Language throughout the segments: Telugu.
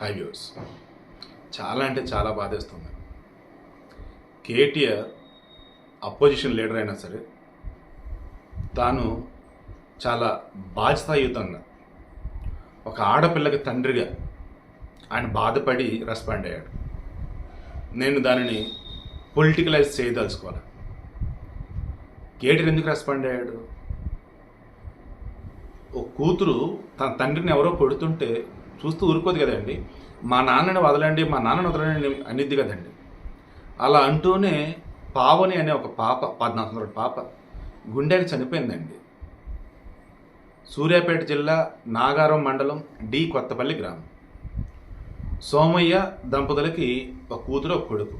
హై వ్యూస్ చాలా అంటే చాలా బాధేస్తుంది. కేటీఆర్ అపోజిషన్ లీడర్ అయినా సరే తాను చాలా బాధ్యతాయుతంగా ఒక ఆడపిల్లకి తండ్రిగా ఆయన బాధపడి రెస్పాండ్ అయ్యాడు. నేను దానిని పొలిటికలైజ్ చేయదలుచుకోవాలి. కేటీఆర్ ఎందుకు రెస్పాండ్ అయ్యాడు? ఓ కూతురు తన తండ్రిని ఎవరో కొడుతుంటే చూస్తూ ఊరుకోదు కదండి మా నాన్నని వదలండి మా నాన్నని వదలండి అనిద్ది కదండి అలా అంటూనే పావని అనే ఒక పాప పద్నాలుగు సంవత్సరాల పాప గుండెకి చనిపోయిందండి. సూర్యాపేట జిల్లా నాగారం మండలం డి కొత్తపల్లి గ్రామం. సోమయ్య దంపతులకి ఒక కూతురు ఒక కొడుకు.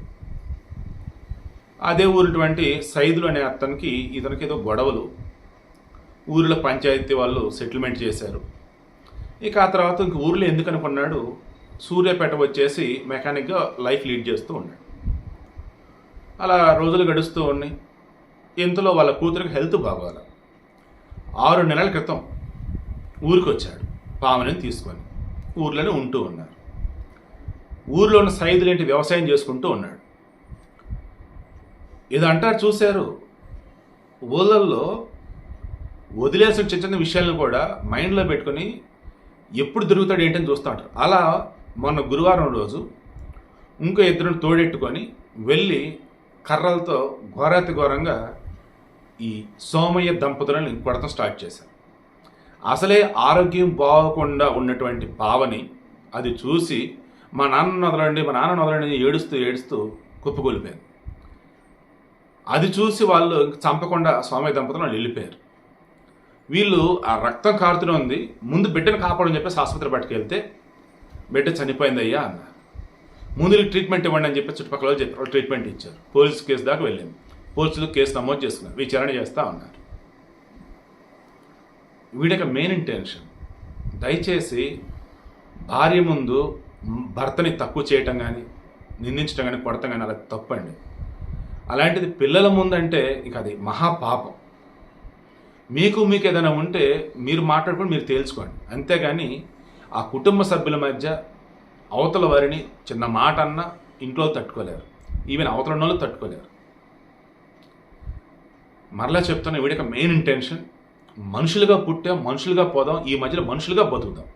అదే ఊరిటువంటి సైదులు అనే అతనికి ఇతనికి ఏదో గొడవలు. ఊరిలో పంచాయతీ వాళ్ళు సెటిల్మెంట్ చేశారు. ఇక ఆ తర్వాత ఇంక ఊర్లో ఎందుకు అనుకున్నాడు సూర్యాపేట వచ్చేసి మెకానిక్గా లైఫ్ లీడ్ చేస్తూ ఉన్నాడు. అలా రోజులు గడుస్తూ ఉన్నాయి. ఇంతలో వాళ్ళ కూతురికి హెల్త్ బాగోవాలి ఆరు నెలల క్రితం ఊరికి వచ్చాడు పాముని తీసుకొని. ఊర్లోనే ఉంటూ ఉన్నారు. ఊర్లో ఉన్న సైదులేంటి వ్యవసాయం చేసుకుంటూ ఉన్నాడు. ఇది అంటారు చూశారు? ఊళ్ళల్లో వదిలేసిన చిన్న చిన్న విషయాలను కూడా మైండ్లో పెట్టుకొని ఎప్పుడు దొరుకుతాడు ఏంటని చూస్తూ ఉంటారు. అలా మొన్న గురువారం రోజు ఇంకో ఇద్దరిని తోడెట్టుకొని వెళ్ళి కర్రలతో ఘోరాతి ఘోరంగా ఈ సోమయ్య దంపతులను కొడతం స్టార్ట్ చేశారు. అసలే ఆరోగ్యం బాగోకుండా ఉన్నటువంటి పావని అది చూసి మా నాన్న వదలండి మా నాన్న వదలండి ఏడుస్తూ ఏడుస్తూ కుప్పకూలిపోయింది అది చూసి వాళ్ళు చంపకుండా స్వామి దంపతులు వాళ్ళు వెళ్ళిపోయారు. వీళ్ళు ఆ రక్తం కారుతూనే ఉంది. ముందు బిడ్డను కాపాడని చెప్పేసి ఆసుపత్రి పట్టుకెళ్తే బిడ్డ చనిపోయింది అయ్యా అన్నారు ముందు ట్రీట్మెంట్ ఇవ్వండి అని చెప్పి చుట్టుపక్కల వాళ్ళు చెప్పారు. ట్రీట్మెంట్ ఇచ్చారు. పోలీస్ కేసు దాకా వెళ్ళింది. పోలీసులు కేసు నమోదు చేసుకున్నారు. విచారణ చేస్తూ ఉన్నారు. వీడికి మెయిన్ ఇంటెన్షన్ దయచేసి భార్య ముందు భర్తని తక్కువ చేయటం కానీ నిందించడం కానీ కొడటం కానీ అలా తప్పండి. అలాంటిది పిల్లల ముందంటే ఇక అది మహాపాపం. మీకు మీకు ఏదైనా ఉంటే మీరు మాట్లాడుకుని మీరు తేల్చుకోండి. అంతేగాని ఆ కుటుంబ సభ్యుల మధ్య అవతల వారిని చిన్న మాట అన్నా ఇంట్లో తట్టుకోలేరు. ఈవెన్ అవతల ఉన్న వాళ్ళు తట్టుకోలేరు. మరలా చెప్తున్నా వీడికి మెయిన్ ఇంటెన్షన్ మనుషులుగా పుట్టాం మనుషులుగా పోదాం ఈ మధ్యలో మనుషులుగా బతుకుదాం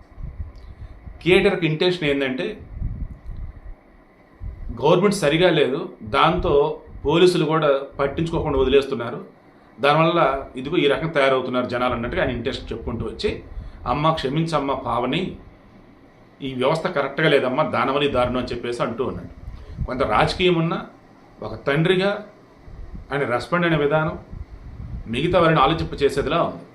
థియేటర్కి ఇంటెన్షన్ ఏంటంటే గవర్నమెంట్ సరిగా లేదు దాంతో పోలీసులు కూడా పట్టించుకోకుండా వదిలేస్తున్నారు. దానివల్ల ఇదిగో ఈ రకంగా తయారవుతున్నారు జనాలు అన్నట్టుగా ఆయన ఇంట్రెస్ట్ చెప్పుకుంటూ వచ్చి అమ్మ క్షమించమ్మ పావని. ఈ వ్యవస్థ కరెక్ట్గా లేదమ్మా దానవని దారుణం అని చెప్పేసి అంటూ ఉన్నాడు. కొంత రాజకీయం ఉన్న ఒక తండ్రిగా ఆయన రెస్పాండ్ అయిన విధానం మిగతా వారిని ఆలోచింప చేసేదిలా ఉంది.